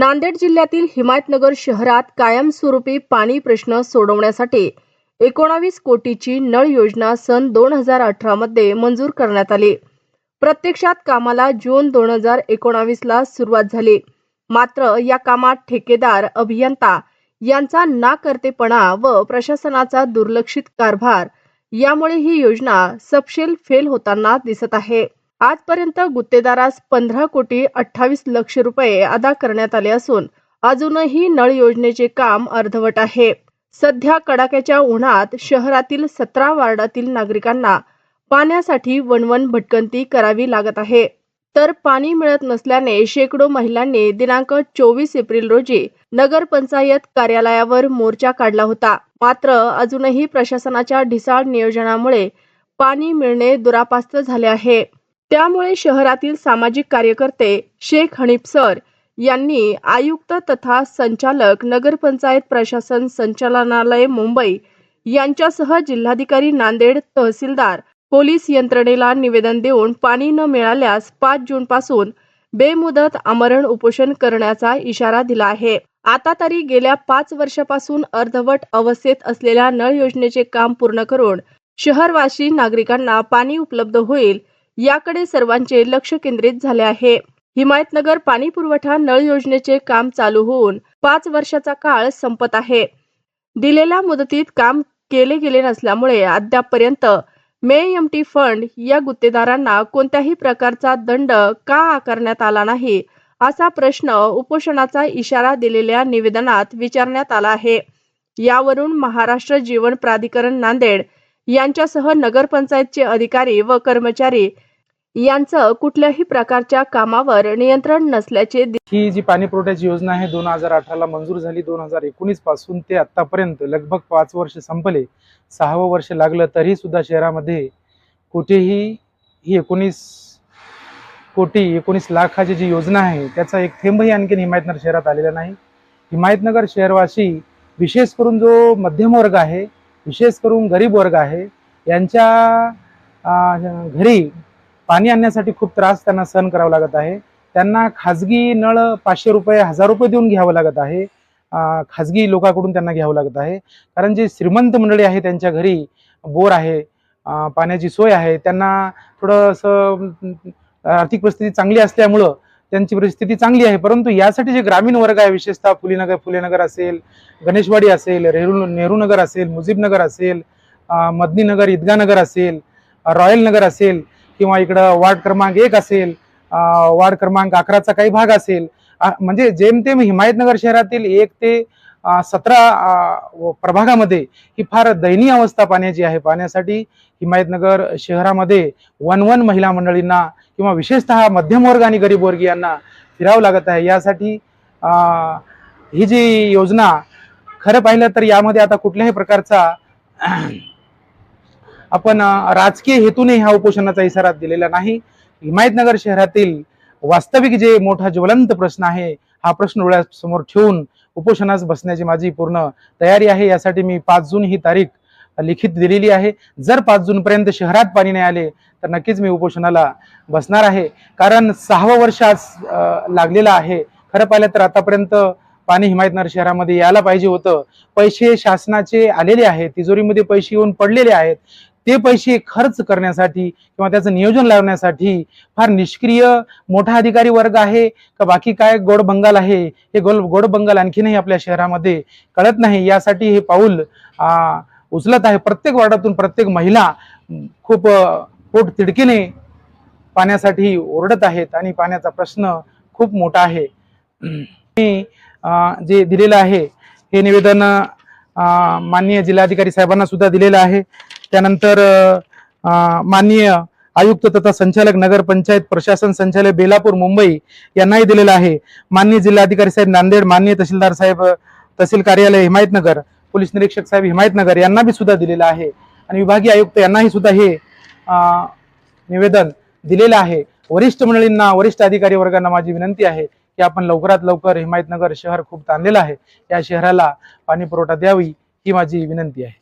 नांदेड जिल्ह्यातील हिमायतनगर शहरात कायमस्वरूपी पाणी प्रश्न सोडवण्यासाठी एकोणावीस कोटीची नळ योजना सन दोन हजार अठरामध्ये मंजूर करण्यात आली. प्रत्यक्षात कामाला जून दोन हजार एकोणावीसला सुरुवात झाली. मात्र या कामात ठेकेदार अभियंता यांचा नाकर्तेपणा व प्रशासनाचा दुर्लक्षित कारभार यामुळे ही योजना सपशेल फेल होताना दिसत आहे. आजपर्यंत गुत्तेदारास पंधरा कोटी अठ्ठावीस लक्ष रुपये अदा करण्यात आले असून अजूनही नळ योजनेचे काम अर्धवट आहे. सध्या कडाक्याच्या उन्हात शहरातील सतरा वार्डातील नागरिकांना पाण्यासाठी वणवण भटकंती करावी लागत आहे. तर पाणी मिळत नसल्याने शेकडो महिलांनी दिनांक चोवीस एप्रिल रोजी नगरपंचायत कार्यालयावर मोर्चा काढला होता. मात्र अजूनही प्रशासनाच्या ढिसाळ नियोजनामुळे पाणी मिळणे दुरापास्त झाले आहे. त्यामुळे शहरातील सामाजिक कार्यकर्ते शेख हनीफ सर यांनी आयुक्त तथा संचालक नगरपंचायत प्रशासन संचालनालय मुंबई यांच्यासह जिल्हाधिकारी नांदेड तहसीलदार पोलीस यंत्रणेला निवेदन देऊन पाणी न मिळाल्यास पाच जून पासून बेमुदत आमरण उपोषण करण्याचा इशारा दिला आहे. आता तरी गेल्या पाच वर्षापासून अर्धवट अवस्थेत असलेल्या नळ योजनेचे काम पूर्ण करून शहरवासी नागरिकांना पाणी उपलब्ध होईल याकडे सर्वांचे लक्ष केंद्रित झाले आहे. हिमायतनगर पाणी पुरवठा नळ योजनेचे काम चालू होऊन पाच वर्षाचा काळ संपत आहे. दिलेल्या मुदतीत काम केले गेले नसल्यामुळे अद्यापपर्यंत मे एम टी फंड या गुत्तेदारांना कोणत्याही प्रकारचा दंड का आकारण्यात आला नाही असा प्रश्न उपोषणाचा इशारा दिलेल्या निवेदनात विचारण्यात आला आहे. यावरून महाराष्ट्र जीवन प्राधिकरण नांदेड यांच्यासह नगरपंचायतचे अधिकारी व कर्मचारी यांचं कुठल्याही प्रकारच्या कामावर नियंत्रण नसल्याचे ही जी पाणी पुरवठ्याची योजना आहे दोन हजार अठराला मंजूर झाली. दोन हजार एकोणीसपासून ते आतापर्यंत लगभग पाच वर्ष संपले. सहावं वर्ष लागलं तरी सुद्धा शहरामध्ये कुठेही ही एकोणीस कोटी एकोणीस लाखाची जी योजना आहे त्याचा एक थेंबही आणखीन हिमायतनगर शहरात आलेला नाही. हिमायतनगर शहरवासी विशेष करून जो मध्यम वर्ग आहे विशेष करून गरीब वर्ग आहे यांच्या घरी पाणी आणण्यासाठी खूप त्रास त्यांना सहन करावा लागत आहे. त्यांना खाजगी नळ पाचशे रुपये हजार रुपये देऊन घ्यावं लागत आहे. खाजगी लोकांकडून त्यांना घ्यावं लागत आहे. कारण जे श्रीमंत मंडळी आहे त्यांच्या घरी बोर आहे पाण्याची सोय आहे त्यांना थोडं असं आर्थिक परिस्थिती चांगली असल्यामुळं त्यांची परिस्थिती चांगली आहे. परंतु यासाठी जे ग्रामीण वर्ग आहे विशेषतः फुलेनगर फुलेनगर असेल गणेशवाडी असेल रेहरू नेहरू नगर असेल मुजीबनगर असेल मदनीनगर ईदगानगर असेल रॉयल नगर असेल किंवा इकडं वार्ड क्रमांक एक असेल वार्ड क्रमांक अकराचा काही भाग असेल म्हणजे जेमतेम हिमायतनगर शहरातील एक ते सतरा प्रभागामध्ये ही फार दयनीय अवस्था पाण्याची आहे. पाण्यासाठी हिमायतनगर शहरामध्ये वन वन महिला मंडळींना किंवा विशेषतः मध्यमवर्ग आणि गरीबवर्गीयांना फिरावं लागत आहे. यासाठी ही जी योजना खरं पाहिलं तर यामध्ये आता कुठल्याही प्रकारचा आपण राजकीय हेतूने ह्या उपोषणाचा इशारा दिलेला नाही. हिमायतनगर शहरातील वास्तविक जे मोठा ज्वलंत प्रश्न आहे हा प्रश्न डोळ्यासमोर ठेवून उपोषणास बसण्याची माझी पूर्ण तयारी आहे. यासाठी मी पाच जून ही तारीख लिखित दिलेली आहे. जर पाच जून पर्यंत शहरात पाणी नाही आले तर नक्कीच मी उपोषणाला बसणार आहे. कारण सहावं वर्ष आज लागलेलं आहे. खरं पाहिलं तर आतापर्यंत पाणी हिमायतनगर शहरामध्ये यायला पाहिजे होतं. पैसे शासनाचे आलेले आहेत. तिजोरीमध्ये पैसे येऊन पडलेले आहेत. ते पैसे खर्च करण्यासाठी किंवा त्याचं नियोजन लावण्यासाठी फार निष्क्रिय मोठा अधिकारी वर्ग आहे. का बाकी काय गोड बंगाल आहे? हे गोल गोड बंगाल आणखीनही आपल्या शहरामध्ये कळत नाही. यासाठी हे पाऊल उचलत आहे. प्रत्येक वार्डातून प्रत्येक महिला खूप पोट तिडकीने पाण्यासाठी ओरडत आहेत आणि पाण्याचा प्रश्न खूप मोठा आहे. मी जे दिलेलं आहे हे निवेदन माननीय जिल्हाधिकारी साहेबांना सुद्धा दिलेलं आहे. त्यानंतर माननीय आयुक्त तथा संचालक नगर पंचायत प्रशासन संचालक बेलापूर मुंबई यांनाही दिलेलं आहे. माननीय जिल्हाधिकारी साहेब नांदेड माननीय तहसीलदार साहेब तहसील कार्यालय हिमायतनगर पोलीस निरीक्षक साहेब हिमायतनगर यांना बी सुद्धा दिलेलं आहे. आणि विभागीय आयुक्त यांनाही सुद्धा हे निवेदन दिलेलं आहे. वरिष्ठ मंडळींना वरिष्ठ अधिकारी वर्गांना माझी विनंती आहे की आपण लवकरात लवकर हिमायतनगर शहर खूप ताणलेलं आहे. या शहराला पाणी पुरवठा द्यावी ही माझी विनंती आहे.